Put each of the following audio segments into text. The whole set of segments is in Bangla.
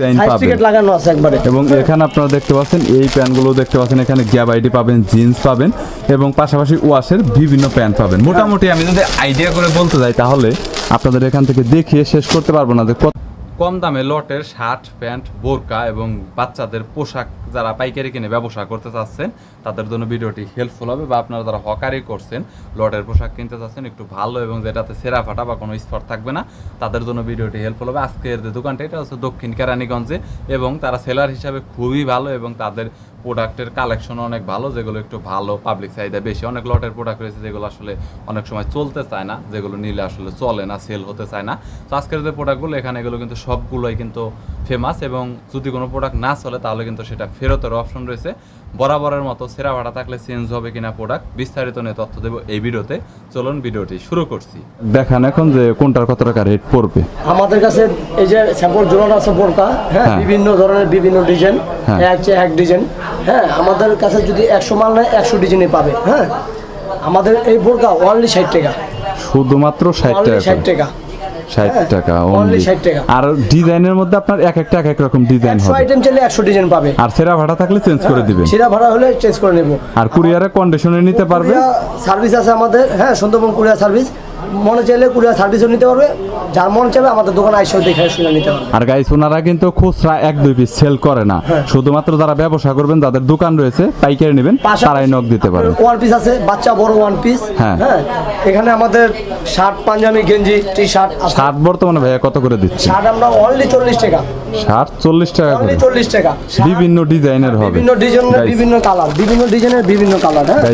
ডিজাইন পাবেন। লাগানো আছে একবারে। এবং এখানে আপনারা দেখতে পাচ্ছেন এই দেখতে পাচ্ছেন এখানে গ্যাপ আইডি পাবেন জিন্স পাবেন এবং পাশাপাশি ওয়াশের বিভিন্ন প্যান্ট পাবেন। মোটামুটি আমি যদি আইডিয়া করে বলতে যাই তাহলে আপনাদের এখান থেকে দেখিয়ে শেষ করতে পারব না যে কত কম দামে লটের শার্ট, প্যান্ট, বোরকা এবং বাচ্চাদের পোশাক যারা পাইকারি কিনে ব্যবসা করতে চাচ্ছেন, তাদের জন্য ভিডিওটি হেল্পফুল হবে বা আপনারা যারা হকারি করছেন, লটের পোশাক কিনতে চাচ্ছেন, একটু ভালো এবং যেটাতে সেরা ফাটা বা কোনো স্পট থাকবে না, তাদের জন্য ভিডিওটি হেল্পফুল হবে। আজকের যে দোকানটা, এটা হচ্ছে দক্ষিণ কেরানীগঞ্জে এবং তারা সেলার হিসাবে খুবই ভালো এবং তাদের প্রোডাক্টের কালেকশন অনেক ভালো, যেগুলো একটু ভালো পাবলিক চাহিদা বেশি। অনেক লটের প্রোডাক্ট রয়েছে যেগুলো আসলে অনেক সময় চলতে চায় না, যেগুলো নিলে আসলে চলে না সেল হতে চায় না। তো আজকের যে প্রোডাক্টগুলো, এখানে এগুলো কিন্তু সবগুলোই কিন্তু ফেমাস এবং যদি কোনো প্রোডাক্ট না চলে তাহলে কিন্তু সেটা ফেরতের অপশন রয়েছে। বরাবরের মতো সেরা ভাড়া থাকলে চেঞ্জ হবে কিনা প্রোডাক্ট বিস্তারিত নিয়ে তথ্য দেবো এই ভিডিওতে। চলুন ভিডিওটি শুরু করছি। দেখান এখন যে কোনটার কত টাকা রেট পড়বে? আমাদের কাছে এই যে স্যাম্পল জোড়ানো আছে বোরকা হ্যাঁ হ্যাঁ। বিভিন্ন ধরনের বিভিন্ন ডিজাইন হ্যাঁ। এক চেয়ে এক ডিজাইন হ্যাঁ আমাদের কাছে যদি একশো মাল নেয় একশো ডিজাইনই পাবে হ্যাঁ। আমাদের এই বোরকা অনলি ষাট টাকা। শুধুমাত্র ষাট টাকা ষাট। টাকা। ষাট হ্যাঁ, টাকা। 60 টাকা। আর ডিজাইনের মধ্যে আপনার এক একটা এক এক রকম ডিজাইন হবে। আইটেম চাইলে একশো ডিজাইন পাবে। আর সেরা ভাড়া থাকলে চেঞ্জ করে দিবেন। সেরা ভাড়া হলে চেঞ্জ করে নেব। আর কুরিয়ারে কন্ডিশনে নিতে পারবে। সার্ভিস আছে আমাদের। হ্যাঁ সুন্দরবন কুরিয়ার সার্ভিস মনে চাইলে কুরিয়ার সার্ভিসও নিতে পারবে। যার মনে চাইবে আমাদের দোকানে দেখে শুনে নিতে পারবে। আর গাইস ওনারা কিন্তু খুচরা এক দুই পিস সেল করে না। হ্যাঁ। শুধুমাত্র যারা ব্যবসা করবেন যাদের দোকান রয়েছে পাইকারি নেবেন তারাই নক দিতে পারেন ওয়ান পিস আছে বাচ্চা বড় ওয়ান পিস হ্যাঁ। হ্যাঁ এখানে আমাদের শার্ট পাঞ্জাবি গেঞ্জি টি শার্ট শার্ট বর্তমানে ভাইয়া কত করে দিচ্ছে? শার্ট আমরা অনলি চল্লিশ টাকা। শার্ট চল্লিশ টাকা করে। চল্লিশ টাকা। বিভিন্ন ডিজাইনের হবে। বিভিন্ন ডিজাইনের বিভিন্ন কালার বিভিন্ন ডিজাইনের বিভিন্ন কালার হ্যাঁ।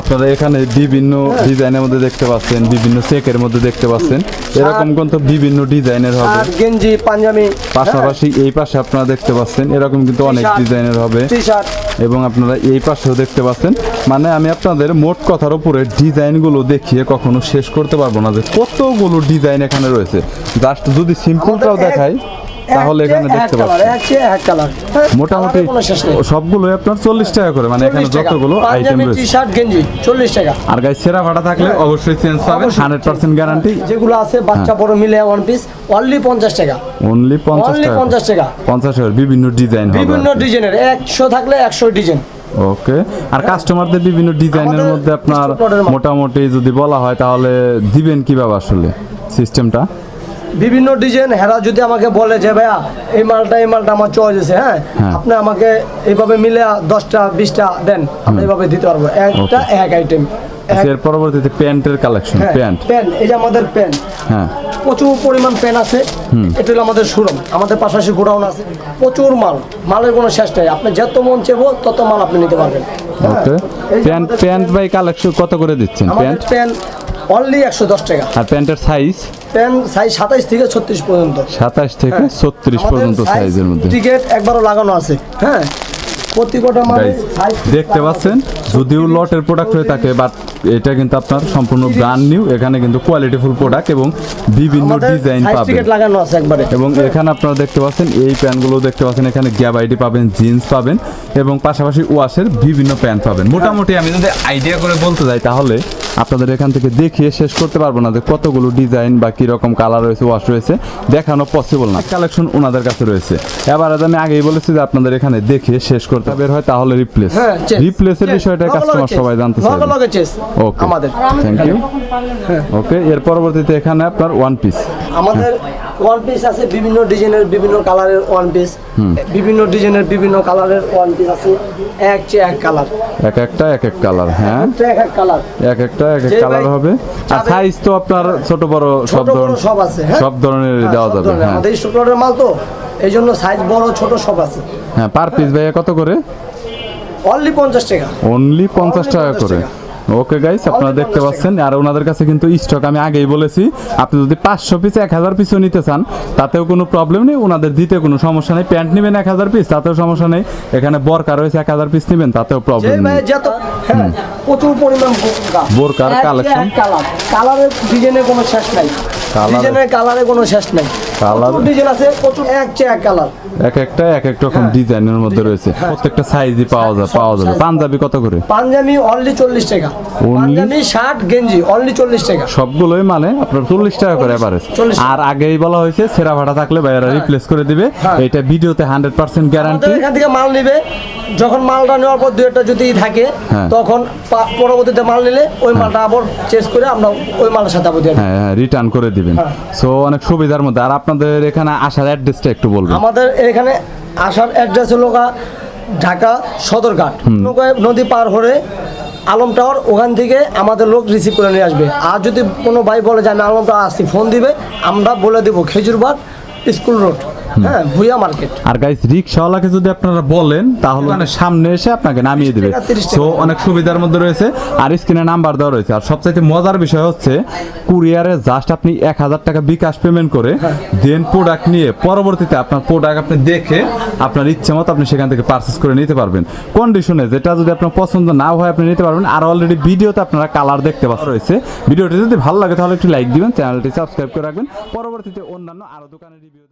আপনারা এখানে বিভিন্ন ডিজাইনের মধ্যে দেখতে পাচ্ছেন বিভিন্ন চেকের মধ্যে দেখতে পাচ্ছেন। এরকম কিন্তু বিভিন্ন ডিজাইনের হবে। আর গেঞ্জি পাঞ্জাবি পাশাপাশি এই পাশে আপনারা দেখতে পাচ্ছেন এরকম কিন্তু অনেক। ডিজাইনের হবে। এবং আপনারা এই পাশেও দেখতে পাচ্ছেন মানে আমি আপনাদের মোট কথার উপরে ডিজাইনগুলো দেখিয়ে কখনো শেষ করতে পারব না যে কতগুলো ডিজাইন এখানে রয়েছে। জাস্ট যদি সিম্পলটাও দেখাই। তাহলে এখানে দেখতে পাচ্ছেন মোটামুটি সবগুলোই আপনার চল্লিশ টাকা করে মানে এখানে যতগুলো আইটেম টি রয়েছে। শার্ট গেঞ্জি চল্লিশ টাকা। আর সেরা ভাড়া থাকলে অবশ্যই চেঞ্জ পাবেন হান্ড্রেড পার্সেন্ট গ্যারান্টি যেগুলো আছে বাচ্চা বড় মিলে ওয়ান পিস অনলি পঞ্চাশ টাকা। অনলি পঞ্চাশ টাকা পঞ্চাশ টাকা। পঞ্চাশ বিভিন্ন ডিজাইন বিভিন্ন ডিজাইনের একশো থাকলে একশো ডিজাইন ওকে আর কাস্টমারদের বিভিন্ন ডিজাইনের মধ্যে আপনার। মোটামুটি যদি বলা হয় তাহলে দিবেন কীভাবে আসলে সিস্টেমটা বিভিন্ন ডিজাইন হেরা যদি আমাকে বলে যে ভাইয়া এই মালটা এই মালটা আমার চয়েস আছে হ্যাঁ? হ্যাঁ। আপনি আমাকে এইভাবে মিলে দশটা বিশটা দেন আমি এইভাবে দিতে পারব। একটা এক আইটেম আচ্ছা, এর পরবর্তীতে প্যান্টের কালেকশন প্যান্ট। প্যান্ট এই যে আমাদের প্যান্ট। হ্যাঁ। প্রচুর পরিমাণ প্যান আছে। এটা হলো আমাদের শোরুম আমাদের পাশাপাশি গোডাউন আছে। প্রচুর মাল। মালের কোনো শেষ নেই। আপনি যত মন চেবো তত মাল আপনি নিতে পারবেন। হ্যাঁ। প্যান্ট প্যান্ট বাই কালেকশন কত করে দিচ্ছেন প্যান্ট? প্যান্ট অনলি একশো দশ টাকা। আর প্যান্টের সাইজ প্যান্ট সাইজ সাতাইশ থেকে ছত্রিশ পর্যন্ত। সাতাশ থেকে হ্যাঁ। ছত্রিশ পর্যন্ত সাইজের মধ্যে। টিকেট একবারও লাগানো আছে। হ্যাঁ। size দেখতে পাচ্ছেন? যদিও লটের প্রোডাক্ট হয়ে থাকে বাট এটা কিন্তু আপনার সম্পূর্ণ ব্র্যান্ড নিউ এখানে কিন্তু কোয়ালিটিফুল প্রোডাক্ট এবং বিভিন্ন ডিজাইন পাবেন। এবং এখানে আপনারা দেখতে পাচ্ছেন এই প্যান্টগুলো দেখতে পাচ্ছেন এখানে গ্যাপ পাবেন জিন্স পাবেন এবং পাশাপাশি ওয়াশের বিভিন্ন প্যান্ট পাবেন। মোটামুটি আমি যদি আইডিয়া করে বলতে যাই তাহলে আপনাদের এখান থেকে দেখিয়ে শেষ করতে পারব না যে কতগুলো ডিজাইন বা কি রকম কালার রয়েছে ওয়াশ রয়েছে। দেখানো পসিবল না। কালেকশন ওনাদের কাছে রয়েছে। এবার আমি আগেই বলেছি যে আপনাদের এখানে দেখে শেষ করতে বের হয় তাহলে রিপ্লেস হ্যাঁ রিপ্লেসের বিষয়টা কাস্টমার সবাই জানতে চায় ওকে আমাদের। থ্যাংক ইউ ওকে এর পরবর্তীতে এখানে আপনার ওয়ান পিস আমাদের ওয়ান পিস আছে বিভিন্ন ডিজাইনের বিভিন্ন কালারের ওয়ান পিস বিভিন্ন ডিজাইনের বিভিন্ন কালারের ওয়ান পিস আছে। এক চেয়ে এক কালার এক একটা এক এক কালার হ্যাঁ। এক এক কালার এক একটা এক এক কালার হবে। আর সাইজ তো আপনার ছোট বড় সব ধরনের সব আছে হ্যাঁ? সব ধরনের হ্যাঁ, দেওয়া যাবে হ্যাঁ। আমাদের স্টকলটের মাল তো এই জন্য সাইজ বড় ছোট সব আছে। হ্যাঁ পার পিস ভাইয়া কত করে? অনলি পঞ্চাশ টাকা। অনলি পঞ্চাশ টাকা করে। ওকে গাইস আপনারা দেখতে পাচ্ছেন আর ওনাদের কাছে কিন্তু স্টক আমি আগেই বলেছি আপনি যদি পাঁচশো পিস এক হাজার পিসও নিতে চান তাতেও কোনো প্রবলেম নেই ওনাদের দিতে কোনো সমস্যা নেই। প্যান্ট নেবেন এক হাজার পিস তাতেও সমস্যা নেই। এখানে বরকা রয়েছে এক হাজার পিস নেবেন তাতেও প্রবলেম নেই। হ্যাঁ প্রচুর পরিমাণ বোরকার কালার কালারের ডিজাইনের কোনো শেষ নাই। Colour- ডিজাইনের কালারে কোনো শেষ নাই। কালার ডিজাইন আছে? প্রচুর। এক চেয়ে কালার এক একটা এক এক রকম ডিজাইনের মধ্যে রয়েছে। প্রত্যেকটা সাইজই পাওয়া যায় পাওয়া যাবে। পাঞ্জাবি কত করে? পাঞ্জাবি অনলি চল্লিশ টাকা। পাঞ্জাবি শার্ট গেঞ্জি অনলি চল্লিশ টাকা। সবগুলোই মানে আপনার চল্লিশ টাকা করে এভারেজ আর আগেই বলা হয়েছে সেরা ভাড়া থাকলে ভাইয়ারা রিপ্লেস করে দিবে। হ্যাঁ। এটা ভিডিওতে গ্যারান্টি এখান থেকে মাল নিবে। যখন মালটা নেওয়ার পর দু একটা যদি থাকে হ্যাঁ। তখন পরবর্তীতে মাল নিলে ওই মালটা আবার চেঞ্জ করে আমরা ওই মালের সাথে আবার হ্যাঁ রিটার্ন করে দিবেন। হ্যাঁ। সো অনেক সুবিধার মধ্যে। আর আপনাদের এখানে আসার অ্যাড্রেসটা একটু বলবেন। আমাদের এখানে আসার অ্যাড্রেস হলো ঢাকা সদরঘাট। নদী পার হয়ে আলম টাওয়ার ওখান থেকে আমাদের লোক রিসিভ করে নিয়ে আসবে। আর যদি কোনো ভাই বলে যে আমি আলম টাওয়ার আসছি ফোন দিবে আমরা বলে দেবো খেজুরবাগ স্কুল রোড হ্যাঁ মার্কেট আর গাইস রিক্সাওয়ালাকে যদি আপনারা বলেন তাহলে মানে সামনে এসে আপনাকে নামিয়ে দিবে। টাকা, 30 টাকা। সো অনেক সুবিধার মধ্যে রয়েছে। আর স্ক্রিনে নাম্বার দেওয়া রয়েছে। আর সবচাইতে মজার বিষয় হচ্ছে কুরিয়ারে জাস্ট আপনি এক হাজার টাকা বিকাশ পেমেন্ট করে হ্যাঁ। দেন প্রোডাক্ট নিয়ে পরবর্তীতে আপনার প্রোডাক্ট আপনি দেখে আপনার ইচ্ছে মতো আপনি সেখান থেকে পারচেস করে নিতে পারবেন। কন্ডিশনে যেটা যদি আপনার পছন্দ না হয় আপনি নিতে পারবেন। আর অলরেডি ভিডিওতে আপনারা কালার দেখতে পাচ্ছেন। রয়েছে। ভিডিওটি যদি ভালো লাগে তাহলে একটু লাইক দিবেন চ্যানেলটি সাবস্ক্রাইব করে রাখবেন। পরবর্তীতে অন্যান্য আরও দোকানের রিভিউ